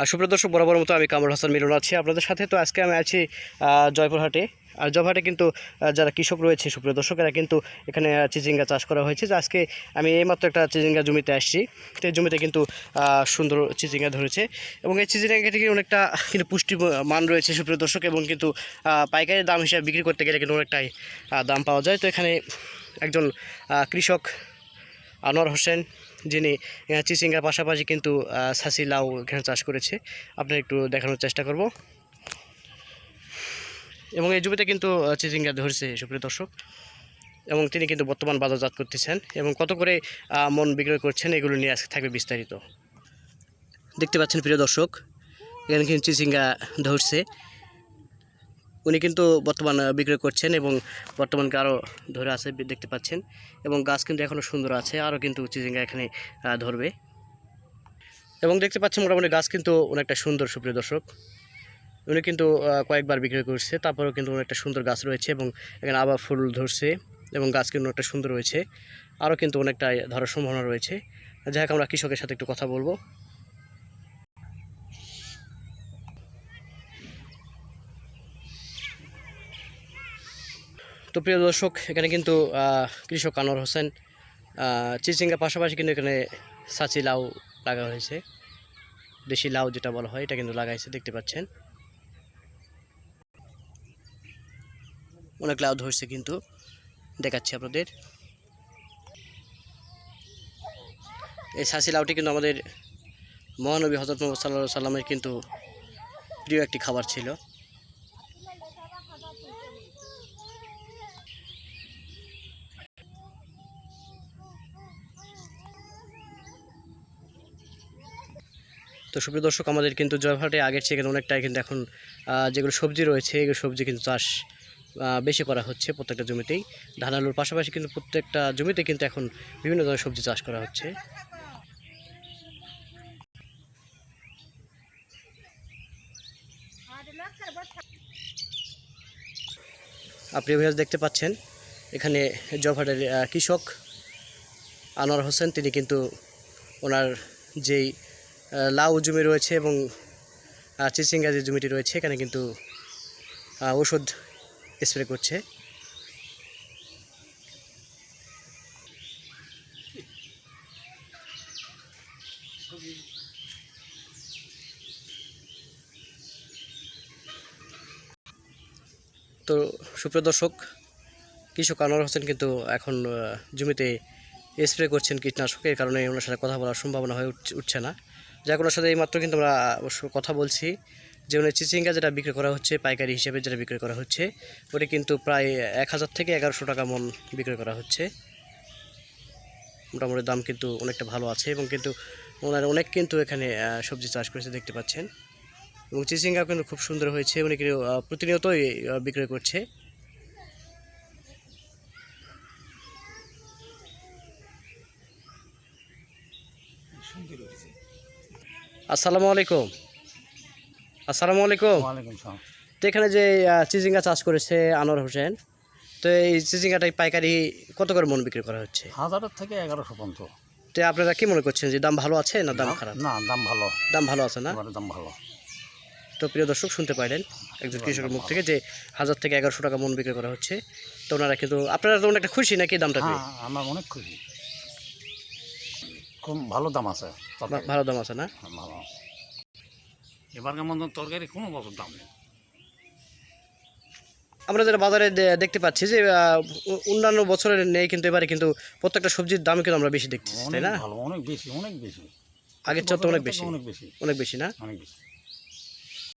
আর সুপ্রিয় দর্শক, বরাবর মতো আমি কামরুল হাসান মিলন আছি আপনাদের সাথে। তো আজকে আমি আছি জয়পুরহাটে। আর জয়পুরহাটে কিন্তু যারা কৃষক রয়েছে, সুপ্রিয় দর্শকেরা কিন্তু এখানে চিচিঙ্গা চাষ করা হয়েছে। আজকে আমি এইমাত্র একটা চিচিঙ্গা জমিতে আসছি। তো এই জমিতে কিন্তু সুন্দর চিচিঙ্গা ধরেছে। এবং এই চিচিঙ্গাটি অনেকটা কিন্তু পুষ্টি মান রয়েছে, সুপ্রিয় দর্শক, এবং কিন্তু পাইকারি দাম হিসাবে বিক্রি করতে গেলে কিন্তু অনেকটাই দাম পাওয়া যায়। তো এখানে একজন কৃষক আনোয়ার হোসেন, যিনি চিচিঙ্গার পাশাপাশি কিন্তু সাসি লাউ এখানে চাষ করেছে। আপনার একটু দেখানোর চেষ্টা করব। এবং এই জমিতে কিন্তু চিচিঙ্গা ধরছে, সুপ্রিয় দর্শক। এবং তিনি কিন্তু বর্তমান বাজারজাত করতেছেন এবং কত করে মন বিক্রয় করছেন এগুলো নিয়ে আজকে থাকবে বিস্তারিত। দেখতে পাচ্ছেন প্রিয় দর্শক, এখানে কিন্তু চিচিঙ্গা ধরছে। উনি কিন্তু বর্তমান বিক্রয় করছেন এবং বর্তমানকে আরও ধরে আছে দেখতে পাচ্ছেন। এবং গাছ কিন্তু এখনও সুন্দর আছে আরও কিন্তু চিচিঙ্গা এখানে ধরবে। এবং দেখতে পাচ্ছেন মোটামুটি গাছ কিন্তু অনেকটা সুন্দর, সুপ্রিয় দর্শক। উনি কিন্তু কয়েকবার বিক্রয় করছে, তারপরেও কিন্তু অনেকটা সুন্দর গাছ রয়েছে এবং এখানে আবার ফুল ধরছে এবং গাছ কিন্তু অনেকটা সুন্দর রয়েছে। আরও কিন্তু অনেকটা ধরার সম্ভাবনা রয়েছে। যাই হোক, আমরা কৃষকের সাথে একটু কথা বলব। তো প্রিয় দর্শক, এখানে কিন্তু কৃষক আনোয়ার হোসেন চিচিঙ্গার পাশাপাশি কিন্তু এখানে সাচি লাউ লাগা হয়েছে। দেশি লাউ যেটা বলা হয়, এটা কিন্তু লাগাইছে, দেখতে পাচ্ছেন। অনেক লাউ ধরছে কিন্তু, দেখাচ্ছি আপনাদের। এই সাচি লাউটি কিন্তু আমাদের মহানবী হজরত মোহাম্মদ সাল্লাহ সাল্লামের কিন্তু প্রিয় একটি খাবার ছিল। তো সুপ্রিয় দর্শক, আমাদের কিন্তু জয়ভাটে আগের চেয়ে কিন্তু অনেকটাই কিন্তু এখন যেগুলো সবজি রয়েছে, এগুলো সবজি কিন্তু চাষ বেশি করা হচ্ছে প্রত্যেকটা জমিতেই। ধান আলুর পাশাপাশি কিন্তু প্রত্যেকটা জমিতে কিন্তু এখন বিভিন্ন ধরনের সবজি চাষ করা হচ্ছে। আপনি অভিয়াস দেখতে পাচ্ছেন, এখানে জয়ভাটের কৃষক আনোয়ার হোসেন, তিনি কিন্তু ওনার যেই লাউ জমি রয়েছে এবং চিচিঙ্গা যে জমিটি রয়েছে, এখানে কিন্তু ওষুধ স্প্রে করছে। তো সুপ্রিয় দর্শক, কৃষক আনোয়ার হোসেন কিন্তু এখন জমিতে স্প্রে করছেন কীটনাশক। এর কারণে ওনার সাথে কথা বলার সম্ভাবনা হয়ে উঠছে না। ওনার সাথে এইমাত্র কিন্তু আমরা অবশ্য কথা বলছি। যে উনি চিচিঙ্গা যেটা বিক্রি করা হচ্ছে, পাইকারি হিসেবে যেটা বিক্রি করা হচ্ছে, ওটি কিন্তু প্রায় এক হাজার থেকে এগারোশো টাকা মন বিক্রি করা হচ্ছে। মোটামুটি দাম কিন্তু অনেকটা ভালো আছে এবং কিন্তু ওনার অনেক কিন্তু এখানে সবজি চাষ করেছে, দেখতে পাচ্ছেন। এবং চিচিঙ্গা কিন্তু খুব সুন্দর হয়েছে, উনি কিন্তু প্রতিনিয়তই বিক্রয় করছে। আসসালামু আলাইকুম। আসসালামু আলাইকুম। তো এখানে যে চিচিঙ্গা চাষ করেছে আনোয়ার হোসেন তো এই চিচিঙ্গাটাই পাইকারি কত করে মন বিক্রি করা হচ্ছে? হাজারের থেকে এগারোশো পর্যন্ত। তো আপনারা কি মনে করছেন যে দাম ভালো আছে না দাম খারাপ? না দাম ভালো। দাম ভালো আছে না? দাম ভালো। তো প্রিয় দর্শক শুনতে পাইলেন একজন কৃষকের মুখ থেকে যে হাজার থেকে এগারোশো টাকা মন বিক্রি করা হচ্ছে। তো ওনারা কিন্তু আপনারা তো অনেকটা খুশি নাকি দামটা হ্যাঁ আমার অনেক খুশি। খুব ভালো দাম আছে ভালো দাম আছে না? হ্যাঁ, ভালো এবারকার মতন তরকারি কোনো বছর দাম নেই। আমরা যারা বাজারে দেখতে পাচ্ছি যে অন্যান্য বছরের নেই কিন্তু এবারে কিন্তু প্রত্যেকটা সবজির দাম কিন্তু আমরা বেশি দেখছি তাই না? অনেক বেশি অনেক বেশি। আগের চেয়ে তো অনেক বেশি। অনেক বেশি। অনেক বেশি না? অনেক বেশি।